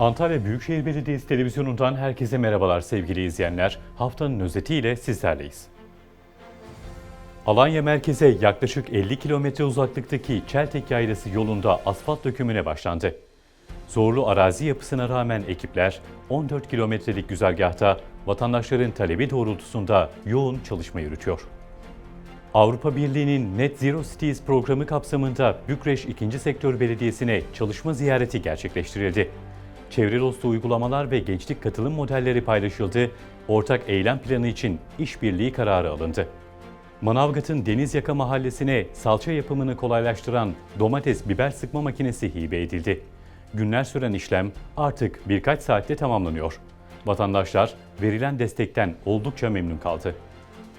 Antalya Büyükşehir Belediyesi Televizyonu'ndan herkese merhabalar sevgili izleyenler. Haftanın özetiyle sizlerleyiz. Alanya merkeze yaklaşık 50 kilometre uzaklıktaki Çeltek Yaylası yolunda asfalt dökümüne başlandı. Zorlu arazi yapısına rağmen ekipler 14 kilometrelik güzergahta vatandaşların talebi doğrultusunda yoğun çalışma yürütüyor. Avrupa Birliği'nin Net Zero Cities programı kapsamında Bükreş 2. Sektör Belediyesi'ne çalışma ziyareti gerçekleştirildi. Çevre dostu uygulamalar ve gençlik katılım modelleri paylaşıldı, ortak eylem planı için işbirliği kararı alındı. Manavgat'ın Denizyaka mahallesine salça yapımını kolaylaştıran domates biber sıkma makinesi hibe edildi. Günler süren işlem artık birkaç saatte tamamlanıyor. Vatandaşlar verilen destekten oldukça memnun kaldı.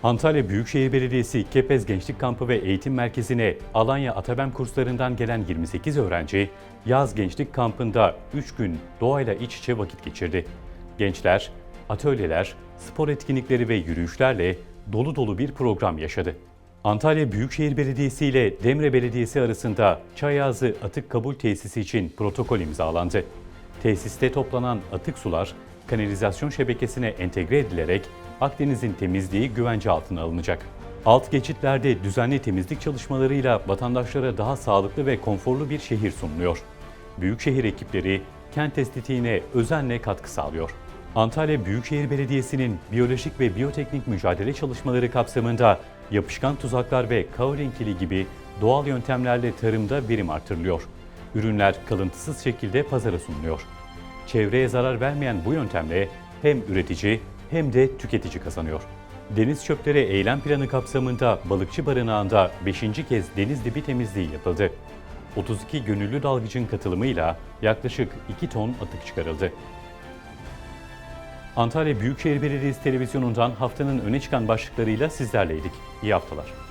Antalya Büyükşehir Belediyesi Kepez Gençlik Kampı ve Eğitim Merkezi'ne Alanya Atabem kurslarından gelen 28 öğrenci, yaz gençlik kampında 3 gün doğayla iç içe vakit geçirdi. Gençler, atölyeler, spor etkinlikleri ve yürüyüşlerle dolu dolu bir program yaşadı. Antalya Büyükşehir Belediyesi ile Demre Belediyesi arasında Çayazı Atık Kabul Tesisi için protokol imzalandı. Tesiste toplanan atık sular kanalizasyon şebekesine entegre edilerek Akdeniz'in temizliği güvence altına alınacak. Alt geçitlerde düzenli temizlik çalışmalarıyla vatandaşlara daha sağlıklı ve konforlu bir şehir sunuluyor. Büyükşehir ekipleri kent estetiğine özenle katkı sağlıyor. Antalya Büyükşehir Belediyesi'nin biyolojik ve biyoteknik mücadele çalışmaları kapsamında yapışkan tuzaklar ve kaolinkili gibi doğal yöntemlerle tarımda verim artırılıyor. Ürünler kalıntısız şekilde pazara sunuluyor. Çevreye zarar vermeyen bu yöntemle hem üretici hem de tüketici kazanıyor. Deniz çöpleri eylem planı kapsamında balıkçı barınağında 5. kez deniz dibi temizliği yapıldı. 32 gönüllü dalgıcın katılımıyla yaklaşık 2 ton atık çıkarıldı. Antalya Büyükşehir Belediyesi Televizyonu'ndan haftanın öne çıkan başlıklarıyla sizlerleydik. İyi haftalar.